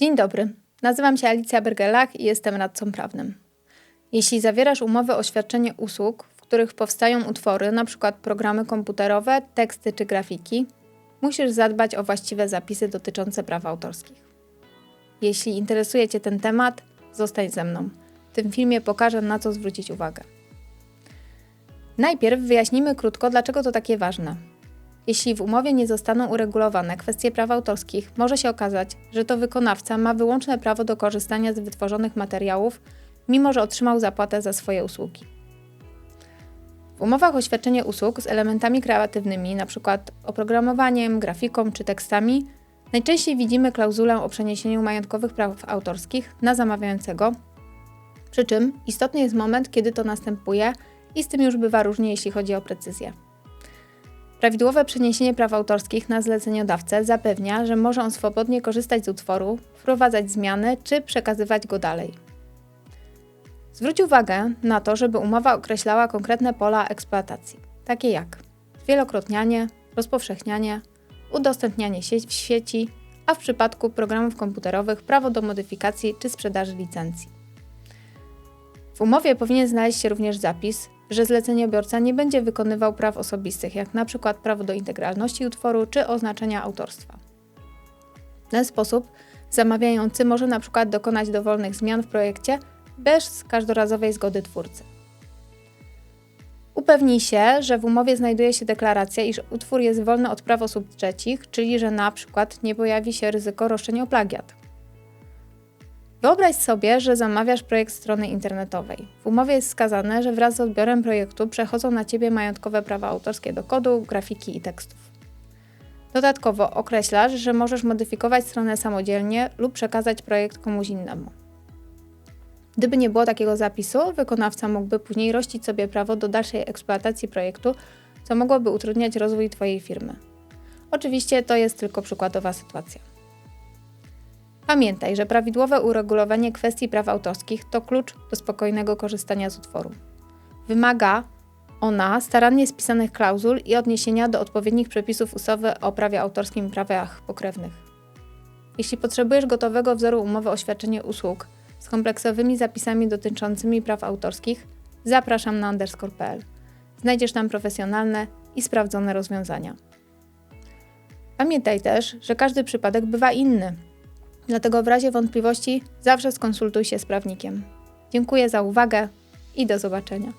Dzień dobry, nazywam się Alicja Bergelach i jestem radcą prawnym. Jeśli zawierasz umowę o świadczenie usług, w których powstają utwory, np. programy komputerowe, teksty czy grafiki, musisz zadbać o właściwe zapisy dotyczące praw autorskich. Jeśli interesuje Cię ten temat, zostań ze mną. W tym filmie pokażę, na co zwrócić uwagę. Najpierw wyjaśnimy krótko, dlaczego to takie ważne. Jeśli w umowie nie zostaną uregulowane kwestie praw autorskich, może się okazać, że to wykonawca ma wyłączne prawo do korzystania z wytworzonych materiałów, mimo że otrzymał zapłatę za swoje usługi. W umowach o świadczenie usług z elementami kreatywnymi, np. oprogramowaniem, grafiką czy tekstami, najczęściej widzimy klauzulę o przeniesieniu majątkowych praw autorskich na zamawiającego, przy czym istotny jest moment, kiedy to następuje i z tym już bywa różnie, jeśli chodzi o precyzję. Prawidłowe przeniesienie praw autorskich na zleceniodawcę zapewnia, że może on swobodnie korzystać z utworu, wprowadzać zmiany czy przekazywać go dalej. Zwróć uwagę na to, żeby umowa określała konkretne pola eksploatacji, takie jak wielokrotnianie, rozpowszechnianie, udostępnianie w sieci, a w przypadku programów komputerowych prawo do modyfikacji czy sprzedaży licencji. W umowie powinien znaleźć się również zapis, że zleceniobiorca nie będzie wykonywał praw osobistych, jak np. prawo do integralności utworu czy oznaczenia autorstwa. W ten sposób zamawiający może np. dokonać dowolnych zmian w projekcie bez każdorazowej zgody twórcy. Upewnij się, że w umowie znajduje się deklaracja, iż utwór jest wolny od praw osób trzecich, czyli że na przykład nie pojawi się ryzyko roszczenia o plagiat. Wyobraź sobie, że zamawiasz projekt strony internetowej. W umowie jest wskazane, że wraz z odbiorem projektu przechodzą na Ciebie majątkowe prawa autorskie do kodu, grafiki i tekstów. Dodatkowo określasz, że możesz modyfikować stronę samodzielnie lub przekazać projekt komuś innemu. Gdyby nie było takiego zapisu, wykonawca mógłby później rościć sobie prawo do dalszej eksploatacji projektu, co mogłoby utrudniać rozwój Twojej firmy. Oczywiście to jest tylko przykładowa sytuacja. Pamiętaj, że prawidłowe uregulowanie kwestii praw autorskich to klucz do spokojnego korzystania z utworu. Wymaga ona starannie spisanych klauzul i odniesienia do odpowiednich przepisów ustawy o prawie autorskim i prawach pokrewnych. Jeśli potrzebujesz gotowego wzoru umowy o świadczenie usług z kompleksowymi zapisami dotyczącymi praw autorskich, zapraszam na underscore.pl. Znajdziesz tam profesjonalne i sprawdzone rozwiązania. Pamiętaj też, że każdy przypadek bywa inny Dlatego w razie wątpliwości zawsze skonsultuj się z prawnikiem. Dziękuję za uwagę i do zobaczenia.